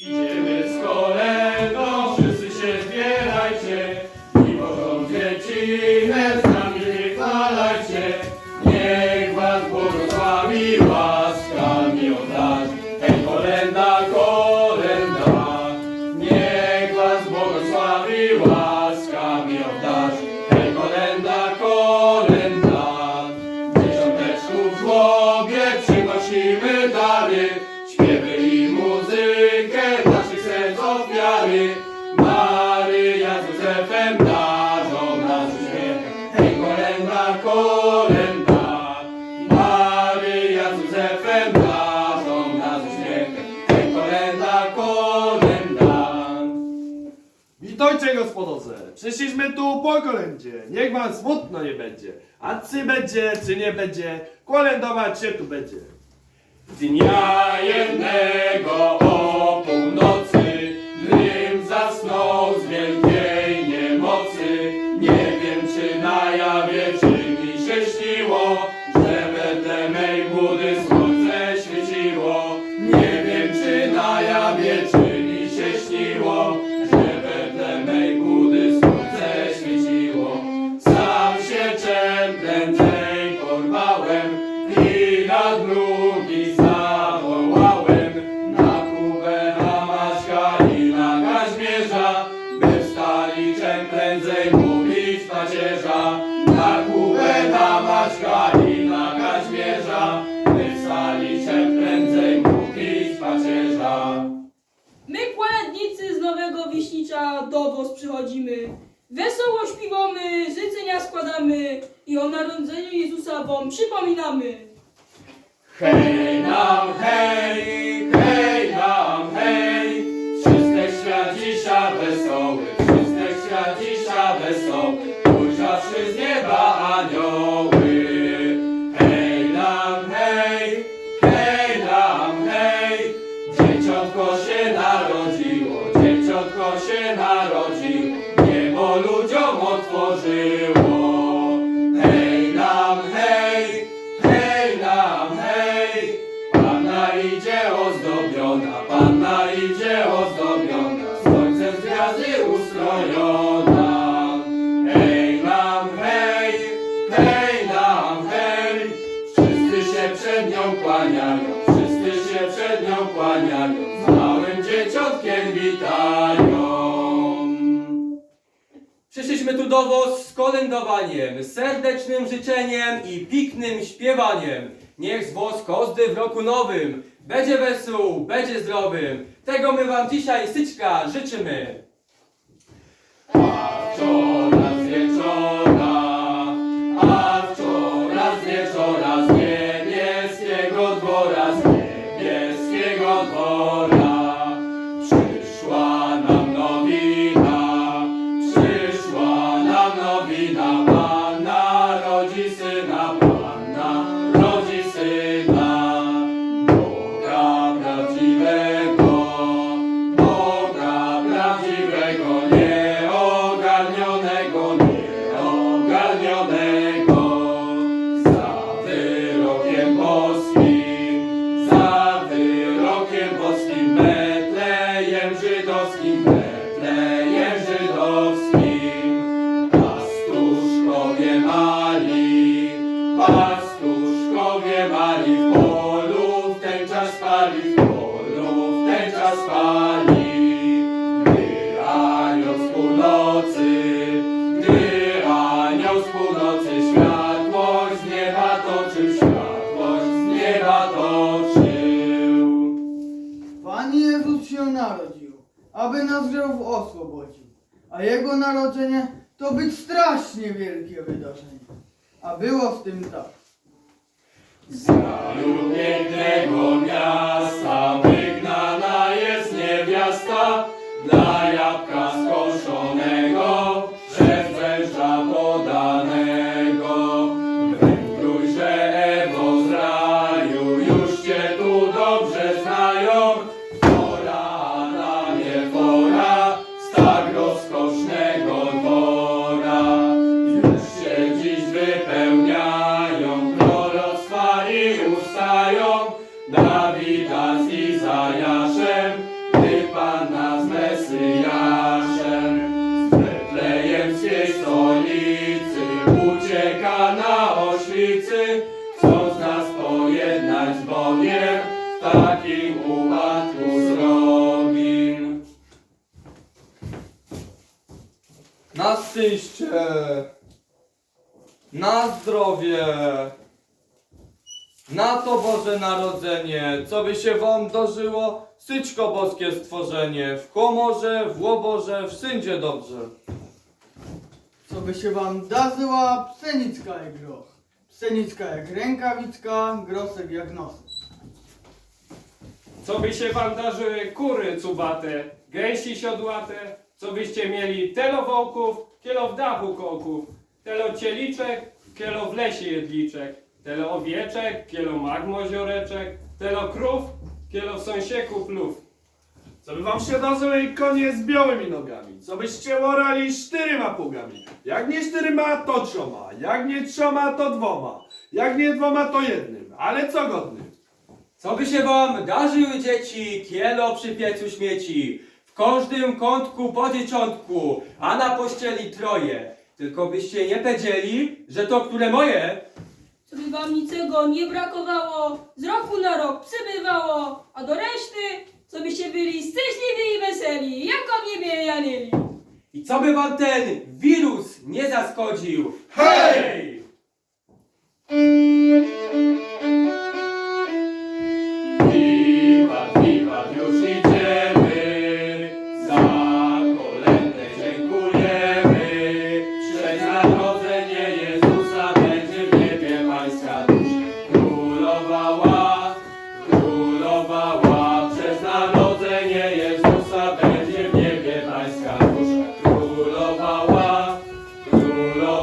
Idziemy z kolędą, wszyscy się zbierajcie i Bożą dziecinę z nami wychwalajcie. Niech was błogosławi łaskami kolenda, Maryja z Józefem darzą nas uśmiechem. Hej, kolenda, kolenda. Witajcie gospodarze, przyszliśmy tu po kolędzie, niech wam smutno nie będzie, a czy będzie, czy nie będzie, kolędować się tu będzie. Dnia jednego o Na Kubę, na Maśka i na Kaźmierza, by wstali czym prędzej mówić pacierza. My kłędnicy z Nowego Wiśnicza do was przychodzimy. Wesoło śpiewamy, życzenia składamy i o narodzeniu Jezusa wam przypominamy. Hej nam, hej, hej ustrojona. Hej nam, hej, hej nam, hej, wszyscy się przed nią kłaniają, wszyscy się przed nią kłaniają, z małym dzieciątkiem witają. Przyszliśmy tu do was z kolędowaniem, serdecznym życzeniem i piknym śpiewaniem. Niech z was każdy w roku nowym będzie wesół, będzie zdrowym. Tego my wam dzisiaj syczka życzymy. A wczoraj żydowskim, Betlejem żydowskim, pastuszkowie mali, pastuszkowie mali, w polu w ten czas spali, w polu w ten czas spali. Gdy anioł z północy, gdy anioł z północy światłość z nieba toczył, światłość z nieba toczył. Jezus się narodził, aby nas grzechów oswobodził, a Jego narodzenie to być strasznie wielkie wydarzenie. A było w tym tak. Z kraju pięknego Dawida z Izajaszem, Ty Pana z Mesjaszem. Z Betlejemskiej stolicy ucieka na oślicy, chcąc nas pojednać z Bogiem w takim upadku zrobim. Na szczęście! Na zdrowie! Na to Boże Narodzenie, co by się wam dożyło, syczko boskie stworzenie, w komorze, w łoborze, wszędzie dobrze. Co by się wam darzyła pszenicka jak groch. Pszenicka jak rękawicka, grosek jak nos. Co by się wam darzyły kury cubate, gęsi siodłate, co byście mieli telo wołków, kielo w dachu kołków, telo cieliczek, kielo w lesie jedliczek, telo owieczek, kielo magmozioreczek, telo krów, kielo w sąsieków lów. Co by wam się darzyły konie z białymi nogami? Co byście łorali czterema pługami? Jak nie czterema, to trzoma. Jak nie trzoma, to dwoma. Jak nie dwoma, to jednym. Ale co godnym? Co by się wam darzyły dzieci, kielo przy piecu śmieci, w każdym kątku po dzieciątku, a na pościeli troje. Tylko byście nie powiedzieli, że to które moje, Co by wam niczego nie brakowało, z roku na rok przybywało, a do reszty, co byście byli szczęśliwi i weseli, jako w niebie Janieli. i co by wam ten wirus nie zaskodził. Hej! Lord.